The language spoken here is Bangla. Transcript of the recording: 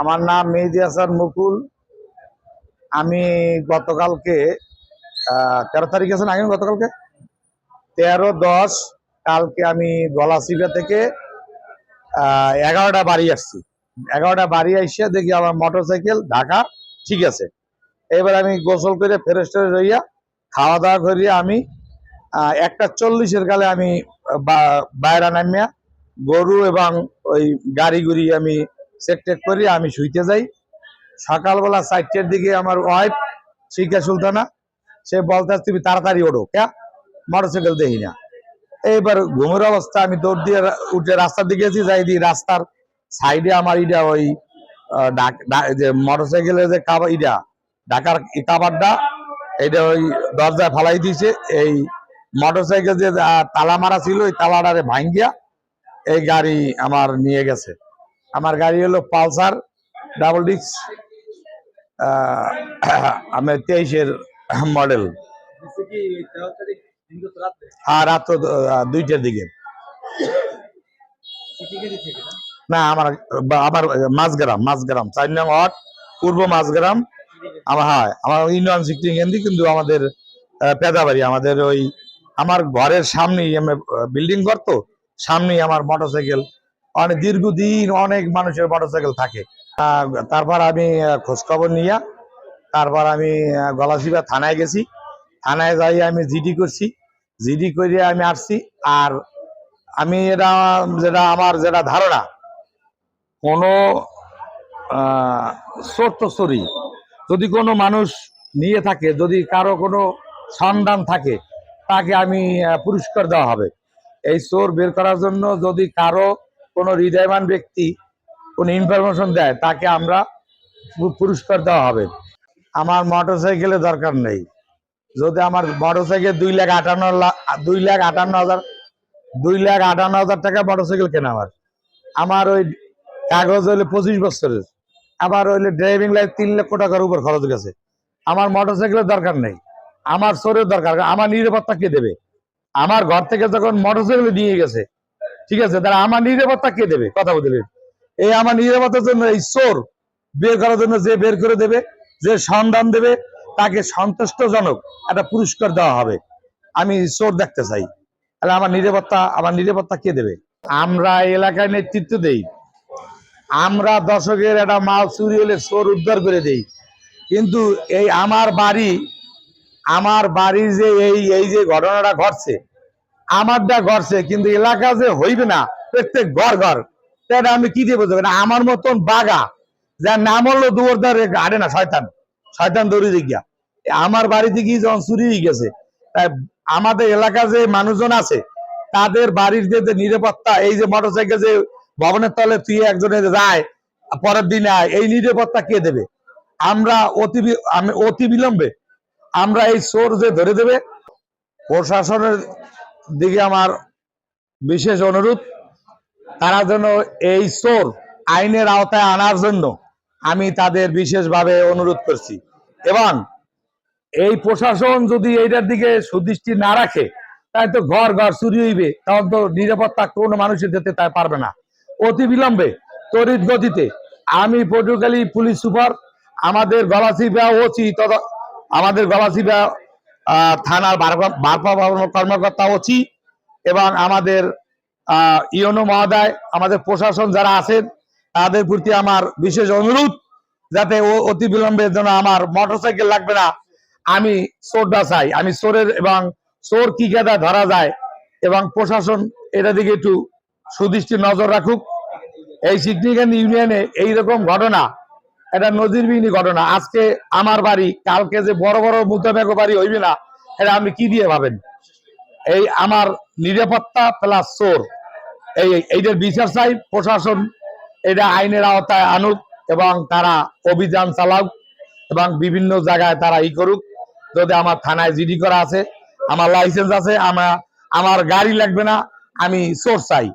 আমার নাম মেহেদি হাসান মুকুল। আমি গতকালকে তেরো তারিখ আছে না গতকালকে? তেরো দশ কালকে আমি গলাচিপা থেকে এগারোটা বাড়ি আসছি। এগারোটা বাড়ি আসিয়া দেখি আমার মোটর সাইকেল ঢাকা ঠিক আছে। এবার আমি গোসল করে ফ্রেশ ট্রেশ হইয়া খাওয়া দাওয়া করিয়া আমি একটা চল্লিশের কালে আমি বাইরা নামিয়া গরু এবং ওই গাড়ি গুড়ি আমি চেক টেক করি, আমি শুইতে যাই। সকালবেলা চারটের দিকে আমার ওয়াইফ শিখা সুলতানা, সে বলতে তুমি তাড়াতাড়ি ওঠো, ক্যা? মোটরসাইকেল দেখি না। এইবার ঘুমের অবস্থা, আমি দৌড় দিয়ে উঠে রাস্তার দিকে গেছি যাই দিই রাস্তার সাইডে আমার ইটা ওই যে মোটরসাইকেলের যে কাবা ইটা, ঢাকার কাবারটা এটা ওই দরজায় ফালাই দিয়েছে এই মোটরসাইকেল যে তালা মারা ছিল, ওই তালাটারে ভাঙ্গিয়া এই গাড়ি আমার নিয়ে গেছে। আমার গাড়ি হলো পালসার, ডাবল ডিক্স আমার তেইশের মডেল। আর রাত দুইটার দিকে। না, আমার আমার মাঝগ্রাম মাঝগ্রাম চার নং ওয়ার্ড, পূর্ব মাঝগ্রাম আমার, হয়, আমার ইউনিয়ন সিক্রিং কেন্দ্রিক কিন্তু আমাদের পেদাবাড়ি, আমাদের ওই, আমার ঘরের সামনেই আমি বিল্ডিং ঘর তো, সামনেই আমার মোটরসাইকেল অনেক দীর্ঘদিন অনেক মানুষের মোটরসাইকেল থাকে। তারপর আমি খোঁজখবর নিয়ে, তারপর আমি গলাচিপা থানায় গেছি। থানায় যাই আমি জিডি করছি। জিডি করে আমি আসছি আর আমি এটা, যেটা আমার যেটা ধারণা, কোনো সত্যস্তরী যদি কোনো মানুষ নিয়ে থাকে, যদি কারও কোনো সন্ধান থাকে, তাকে আমি পুরস্কার দেওয়া হবে। এই চোর বের করার জন্য যদি কারও কোনো হৃদয়বান ব্যক্তি কোনো ইনফরমেশন দেয়, তাকে আমরা পুরস্কার দেওয়া হবে। আমার মোটর সাইকেলের দরকার নেই। যদি আমার মোটর সাইকেল দুই লাখ আটান্ন দুই লাখ আটান্ন হাজার, দুই লাখ আটান্ন হাজার টাকা মোটর সাইকেল কেনা আমার। আমার ওই কাগজ হইলে পঁচিশ বছরের। আবার হইলে ড্রাইভিং লাইফ তিন লক্ষ টাকার উপর খরচ গেছে। আমার মোটর সাইকেলের দরকার নেই। আমার সোরের দরকার। আমার নিরাপত্তা কে দেবে? আমার ঘর থেকে যখন মোটর সাইকেল নিয়ে গেছে ঠিক আছে, তাহলে আমার নিরাপত্তা কে দেবে? কথা বলতে এই আমার নিরাপত্তার জন্য এই চোর বের করার জন্য যে বের করে দেবে, যে সন্ধান দেবে, তাকে সন্তুষ্টজনক একটা পুরস্কার দেওয়া হবে। আমি চোর দেখতে চাই। তাহলে আমার নিরাপত্তা আমার নিরাপত্তা কে দেবে? আমরা এলাকায় নেতৃত্ব দেই। আমরা দশকের একটা মাল চুরি হলে চোর উদ্ধার করে দেই। কিন্তু এই আমার বাড়ি, আমার বাড়ির যে এই এই যে ঘটনাটা ঘটছে আমারটা ঘটছে কিন্তু এলাকা যে হইবে না, প্রত্যেক ঘর ঘর। তাহলে আমি কি দিয়ে বুঝতে পারি? আমার মতন বাগা, যার নাম হলো দুয়ার দ্বারে আরে না, শয়তান। শয়তান দৌড়ি গিয়া আমার বাড়িতে গিয়ে যখন চুরি গেছে তাই আমাদের এলাকা যে মানুষজন আছে, তাদের বাড়ির যে নিরাপত্তা, এই যে মোটরসাইকেল যে ভবনের তলে তুই একজনে যায়, পরের দিন আয়, এই নিরাপত্তা কে দেবে? আমরা অতি আমি অতি বিলম্বে, আমরা এই চোর যে ধরে দেবে, প্রশাসনের দিকে আমার বিশেষ অনুরোধ, তারা যেন এই চোর আইনের আওতায় আনার জন্য আমি তাদের বিশেষভাবে অনুরোধ করছি। এবং এই প্রশাসন যদি এইটার দিকে সুদৃষ্টি না রাখে তাই তো ঘর ঘর চুরি হইবে, তখন তো নিরাপত্তা কোনো মানুষের যেতে তাই পারবে না। অতি বিলম্বে, তড়িৎ গতিতে, আমি পটুয়াখালী পুলিশ সুপার, আমাদের গলাচিপা ওসি আমাদের গলাচিপা থানার ভারপ্রা- ভারপ্রাপ্ত কর্মকর্তা ওসি এবং আমাদের ইয়নো মহোদয়, আমাদের প্রশাসন যারা আছেন, তাদের প্রতি আমার বিশেষ অনুরোধ যাতে ও অতি বিলম্বের জন্য আমার মোটরসাইকেল লাগবে না। আমি চোরটা চাই। আমি চোরের এবং চোর কি কেদা ধরা যায় এবং প্রশাসন এটা দিকে একটু সুদৃষ্টি নজর রাখুক। এই সিগনিগান ইউনিয়নে এইরকম ঘটনা এটা নজিরবিহীন ঘটনা। আজকে আমার বাড়ি, কালকে যে বড় বড় মুতাবেক বাড়ি হইবে না, এটা আপনি কি দিয়ে ভাবেন? এই আমার নিরাপত্তা প্লাস চোর। এই, এইটার বিচার চাই, প্রশাসন এটা আইনের আওতায় আনুক এবং তারা অভিযান চালাক এবং বিভিন্ন জায়গায় তারা ই করুক। যদি আমার থানায় জিডি করা আছে, আমার লাইসেন্স আছে, আমার আমার গাড়ি লাগবে না, আমি চোর চাই।